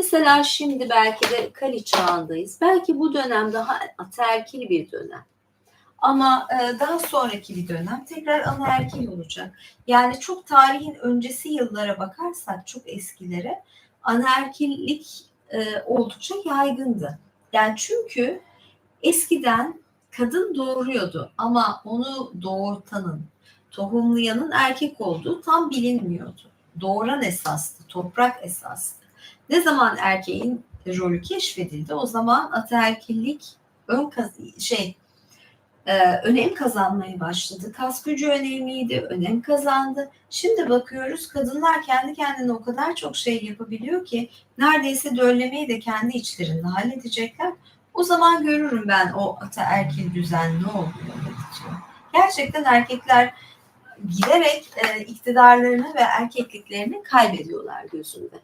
Mesela şimdi belki de Kali çağındayız. Belki bu dönem daha ataerkil bir dönem. Ama e, daha sonraki bir dönem tekrar anaerkil olacak. Yani çok tarihin öncesi yıllara bakarsak çok eskilere anaerkillik e, oldukça yaygındı. Yani çünkü eskiden kadın doğuruyordu ama onu doğurtanın, tohumlayanın erkek olduğu tam bilinmiyordu. Doğuran esastı, toprak esastı. Ne zaman erkeğin rolü keşfedildi o zaman ataerkillik ön kaz şey e, önem kazanmaya başladı. Kas gücü önemliydi, önem kazandı. Şimdi bakıyoruz kadınlar kendi kendine o kadar çok şey yapabiliyor ki neredeyse döllemeyi de kendi içlerinde halledecekler. O zaman görürüm ben o ataerkil düzen ne oluyor diyeceğim. Gerçekten erkekler giderek e, iktidarlarını ve erkekliklerini kaybediyorlar gözümde.